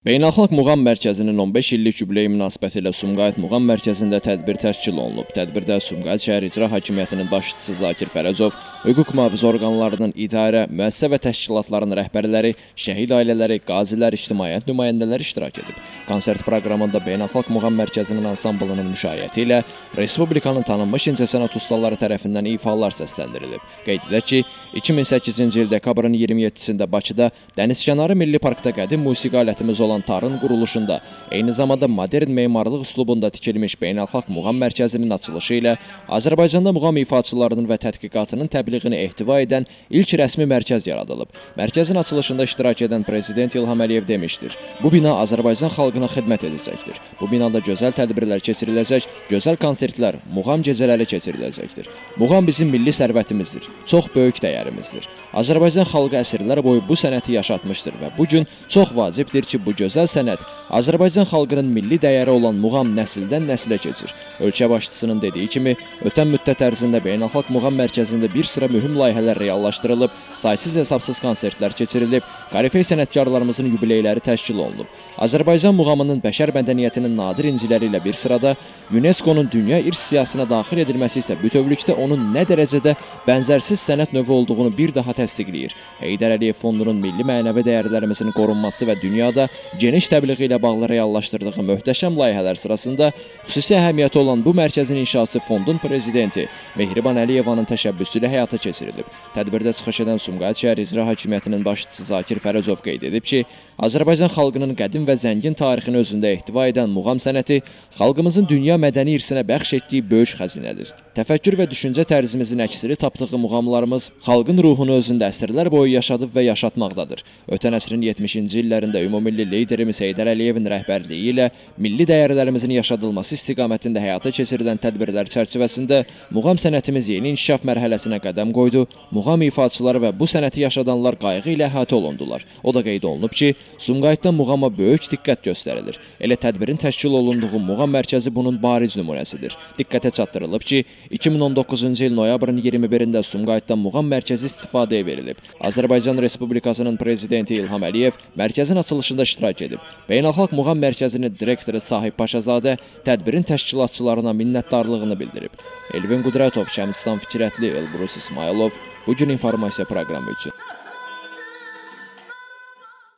Beynəlxalq Muğam Mərkəzinin 15 illik yubileyi münasibətilə Sumqayıt Muğam Mərkəzində tədbir təşkil olunub. Tədbirdə Sumqayıt şəhər İcra Hakimiyyətinin başçısı Zakir Fərəcov, hüquq mühafizə orqanlarının idarə, müəssisə və təşkilatların rəhbərləri, şəhid ailələri, qazilər, ictimaiyyət nümayəndələri iştirak edib. Konsert proqramında Beynəlxalq Muğam Mərkəzinin ansamblının müşayiəti ilə Respublikanın tanınmış incəsənət ustaları tərəfindən ifalar səsləndirilib. Qeyd edək ki, 2008-ci il dekabrın 27-sində Bakıda Dənizkənarı Milli Parkda qədim musiqi alətimiz olan tarın quruluşunda, eyni zamanda modern memarlıq üslubunda tikilmiş Beynəlxalq Muğam Mərkəzinin açılışı ilə Azərbaycanda muğam ifaçılarının və tədqiqatının təbliğini ehtiva edən ilk rəsmi mərkəz yaradılıb. Mərkəzin açılışında iştirak edən Prezident İlham Əliyev demişdir. Bu bina Azərbaycan xalqına xidmət edəcəkdir. Bu binada gözəl tədbirlər keçiriləcək, gözəl konsertlər, muğam gecələri keçiriləcəkdir. Muğam bizim milli sərvətimizdir, çox böyük dəyərimizdir. Azərbaycan xalqı əsrlər boyu bu sənəti yaşatmışdır və bu gün çox vacibdir ki, bu gözəl sənət Azərbaycan xalqının milli dəyəri olan muğam nəsildən nəslə keçir. Ölkə başçısının dediyi kimi, ötən müddət ərzində Beynəlxalq Muğam Mərkəzində bir sıra mühüm layihələr reallaşdırılıb, saysız hesabsız konsertlər keçirilib, qarifey sənətkarlarımızın yubileyləri təşkil olunub. Azərbaycan muğamının bəşər mədəniyyətinin nadir inciləri ilə bir sırada UNESCO-nun dünya irs siyahısına daxil edilməsi isə bütövlükdə onun nə dərəcədə bənzərsiz sənət növü olduğunu bir daha təsdiqləyir. Heydər Əliyev Fondunun milli mənəvi dəyərlərimizin qorunması və dünyada geniş təbliği ilə bağlı reallaşdırdığı möhtəşəm layihələr sırasında xüsusi əhəmiyyəti olan bu mərkəzin inşası fondun prezidenti Mehriban Əliyevanın təşəbbüsü ilə həyata keçirilib. Tədbirdə çıxış edən Sumqayıt şəhər İcra Hakimiyyətinin başçısı Zakir Fərəcov qeyd edib ki, Azərbaycan xalqının qədim və zəngin tarixini özündə ehtiva edən muğam sənəti xalqımızın dünya mədəni irsinə bəxş etdiyi böyük xəzinədir. Təfəkkür və düşüncə tərzimizin əksini tapdığı muğamlarımız xalqın ruhunu özündə əsrlər boyu yaşadıb və yaşatmaqdadır. Ötən əsrin 70-ci illərində ümumilli liderimiz Heydər Əliyevin rəhbərliyi ilə milli dəyərlərimizin yaşadılması istiqamətində həyata keçirilən tədbirlər çərçivəsində muğam sənətimiz yeni inkişaf mərhələsinə qədəm qoydu. Muğam ifaçıları və bu sənəti yaşadanlar qayğı ilə əhatə olundular. O da qeyd olunub ki, Sumqayıtda muğama böyük diqqət göstərilir. Elə tədbirin təşkil olunduğu muğam mərkəzi bunun bariz nümunəsidir. Diqqətə çatdırılıb ki, 2019-cu il noyabrın 21-də Sumqayıtda muğam mərkəzi istifadəyə verilib. Azərbaycan Respublikasının prezidenti İlham Əliyev mərkəzin açılışında iştirak edib. Beynəlxalq Muğam Mərkəzinin direktoru Sahib Paşazadə tədbirin təşkilatçılarına minnətdarlığını bildirib. Elvin Qudratov, Şəmsistan Fikrətli, Elbrus İsmailov bu gün informasiya proqramı üçün.